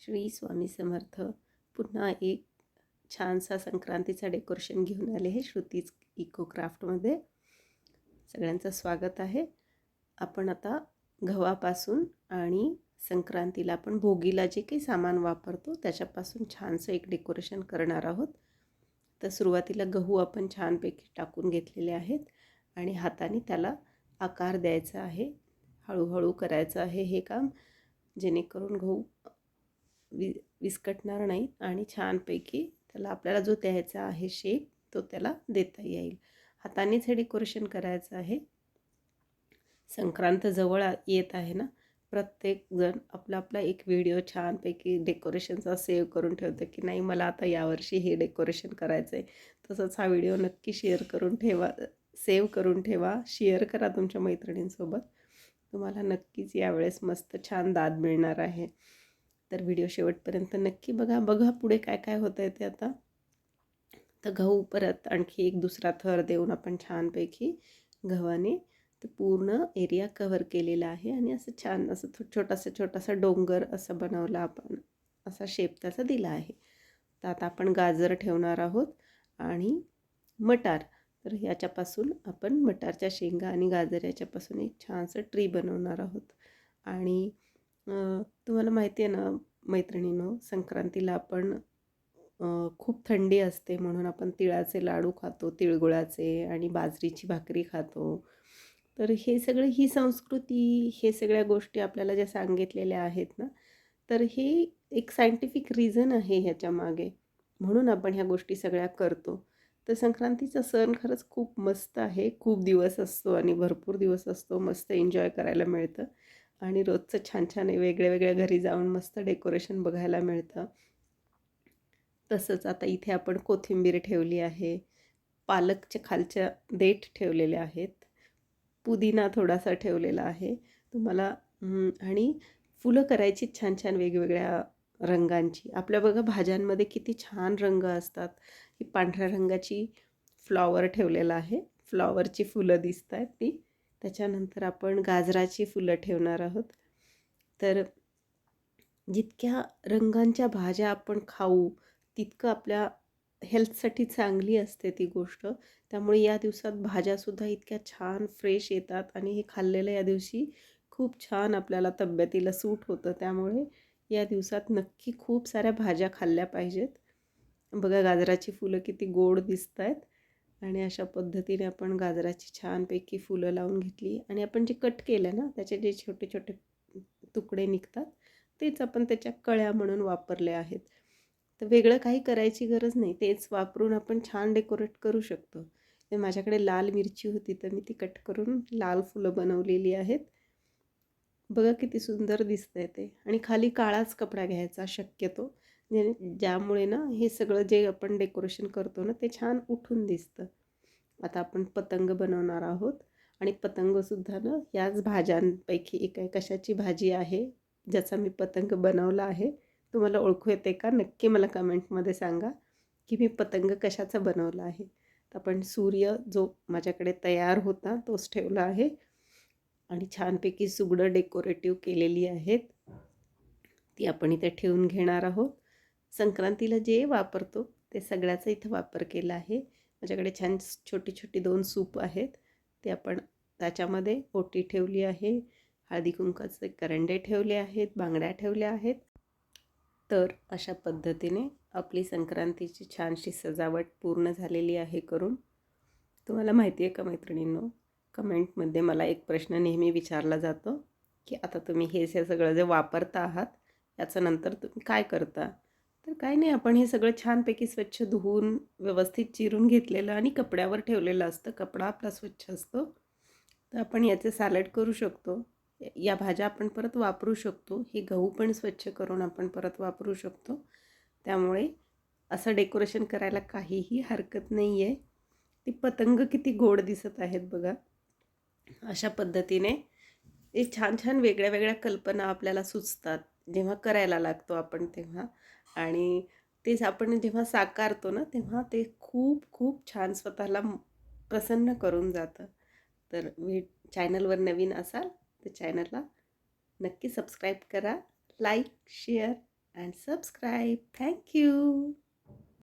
श्री स्वामी समर्थ पुन्हा एक छानसा संक्रांतीचा डेकोरेशन घेऊन आले हे श्रुतीज इको क्राफ्टमध्ये. सगळ्यांचं स्वागत आहे. आपण आता गव्हापासून आणि संक्रांतीला आपण भोगीला जे काही सामान वापरतो त्याच्यापासून छानसं एक डेकोरेशन करणार आहोत. तर सुरुवातीला गहू आपण छानपैकी टाकून घेतलेले आहेत आणि हाताने त्याला आकार द्यायचा आहे. हळूहळू करायचं आहे हे काम. जेणेकरून गहू वि विस्कटणार नाही आणि छानपैकी त्याला आपल्याला जो द्यायचा आहे शेप तो त्याला देता येईल. हातानेच हे डेकोरेशन करायचं आहे. संक्रांत जवळ येत आहे ना? प्रत्येकजण आपला आपला एक व्हिडिओ छानपैकी डेकोरेशनचा सेव्ह करून ठेवतं की नाही मला आता यावर्षी हे डेकोरेशन करायचं आहे तसंच हा व्हिडिओ नक्की शेअर करून ठेवा सेव्ह करून ठेवा. शेअर करा तुमच्या मैत्रिणींसोबत. तुम्हाला नक्कीच यावेळेस मस्त छान दाद मिळणार आहे. तर व्हिडिओ शेवटपर्यंत नक्की बघा. बघा पुढे काय काय होतं आहे ते आता. तर गहू परत आणखी एक दुसरा थर देऊन आपण छानपैकी गव्हाने ते पूर्ण एरिया कव्हर केलेला आहे. आणि असं छान असं थो छोटासा छोटासा डोंगर असं बनवला आपण असा शेप त्याचा दिला आहे. तर आता आपण गाजर ठेवणार आहोत आणि मटार. तर याच्यापासून आपण मटारच्या शेंगा आणि गाजर याच्यापासून एक छानसं ट्री बनवणार आहोत. आणि तुम्हाला माहिती आहे ना मैत्रिणीनं संक्रांतीला आपण खूप थंडी असते म्हणून आपण तिळाचे लाडू खातो तिळगुळाचे आणि बाजरीची भाकरी खातो. तर हे सगळं ही संस्कृती हे सगळ्या गोष्टी आपल्याला ज्या सांगितलेल्या आहेत ना तर हे एक सायंटिफिक रिझन आहे ह्याच्या मागे. म्हणून आपण ह्या गोष्टी सगळ्या करतो. तर संक्रांतीचा सण खरंच खूप मस्त आहे. खूप दिवस असतो आणि भरपूर दिवस असतो. मस्त एन्जॉय करायला मिळतं. आणि रोजचं छान छान वेगळ्या वेगळ्या घरी जाऊन मस्त डेकोरेशन बघायला मिळतं. तसंच आता इथे आपण कोथिंबीर ठेवली आहे. पालकच्या खालच्या देठ ठेवलेल्या आहेत. पुदिना थोडासा ठेवलेला आहे. तुम्हाला आणि फुलं करायची छान छान वेगवेगळ्या रंगांची. आपल्या बघा भाज्यांमध्ये किती छान रंग असतात. ही पांढऱ्या रंगाची फ्लॉवर ठेवलेला आहे. फ्लॉवरची फुलं दिसत आहेत ती. त्याच्यानंतर आपण गाजराची फुलं ठेवणार आहोत. तर जितक्या रंगांच्या भाज्या आपण खाऊ तितकं आपल्या हेल्थसाठी चांगली असते ती गोष्ट. त्यामुळे या दिवसात भाज्यासुद्धा इतक्या छान फ्रेश येतात आणि हे खाल्लेलं या दिवशी खूप छान आपल्याला तब्येतीला सूट होतं. त्यामुळे या दिवसात नक्की खूप साऱ्या भाज्या खाल्ल्या पाहिजेत. बघा गाजराची फुलं किती गोड दिसत आहेत आणि अशा पद्धतीने आपण गाजराची छानपैकी फुलं लावून घेतली. आणि आपण जे कट केलं ना त्याचे जे छोटे छोटे तुकडे निघतात तेच आपण त्याच्या कळ्या म्हणून वापरले आहेत. तर वेगळं काही करायची गरज नाही. तेच वापरून आपण छान डेकोरेट करू शकतो. माझ्याकडे लाल मिरची होती तर मी ती कट करून लाल फुलं बनवलेली आहेत. बघा किती सुंदर दिसतंय ते. आणि खाली काळाच कपडा घ्यायचा शक्यतो. जे ज्यामुळे ना हे सगळं जे आपण डेकोरेशन करतो ना ते छान उठून दिसतं. आता आपण पतंग बनवणार आहोत आणि पतंगसुद्धा ना याच भाज्यांपैकी एक आहे. कशाची भाजी आहे ज्याचा मी पतंग बनवला आहे तुम्हाला ओळखू येते का? नक्की मला कमेंटमध्ये सांगा की मी पतंग कशाचा बनवला आहे. तर आपण सूर्य जो माझ्याकडे तयार होता तोच ठेवला आहे. आणि छानपैकी सुगडं डेकोरेटिव्ह केलेली आहेत. ती आपण इथे ठेवून घेणार आहोत. संक्रांतीला जे वापरतो ते सगळ्याचा इथं वापर केला आहे. माझ्याकडे छान छोटी छोटी दोन सूप आहेत. ते आपण त्याच्यामध्ये ओटी ठेवली आहे हळदी कुंकाचे करंडे ठेवले आहेत बांगड्या ठेवल्या आहेत. तर अशा पद्धतीने आपली संक्रांतीची छानशी सजावट पूर्ण झालेली आहे करून. तुम्हाला माहिती आहे का मैत्रिणींनो कमेंटमध्ये मला एक प्रश्न नेहमी विचारला जातो की आता तुम्ही हे से सगळं जे वापरता आहात याचं नंतर तुम्ही काय करता? तर काय नाही आपण हे सगळं छानपैकी स्वच्छ धुवून व्यवस्थित चिरून घेतलेलं आणि कपड्यावर ठेवलेलं असतं. कपडा आपला स्वच्छ असतो. तर आपण याचे सॅलड करू शकतो. या भाज्या आपण परत वापरू शकतो. हे गहू पण स्वच्छ करून आपण परत वापरू शकतो. त्यामुळे असं डेकोरेशन करायला काहीही हरकत नाही आहे ती पतंग किती गोड दिसत आहेत बघा. अशा पद्धतीने. हे छान छान वेगळ्या वेगळ्या कल्पना आपल्याला सुचतात. जेव्हा करायला लागतो आपण तेव्हा. आणि तेच आपण जेव्हा साकारतो ना तेव्हा ते खूप खूप छान स्वतःला प्रसन्न करून जातं. तर मी चॅनलवर नवीन असाल तर चॅनलला नक्की सबस्क्राईब करा like share and subscribe. Thank you.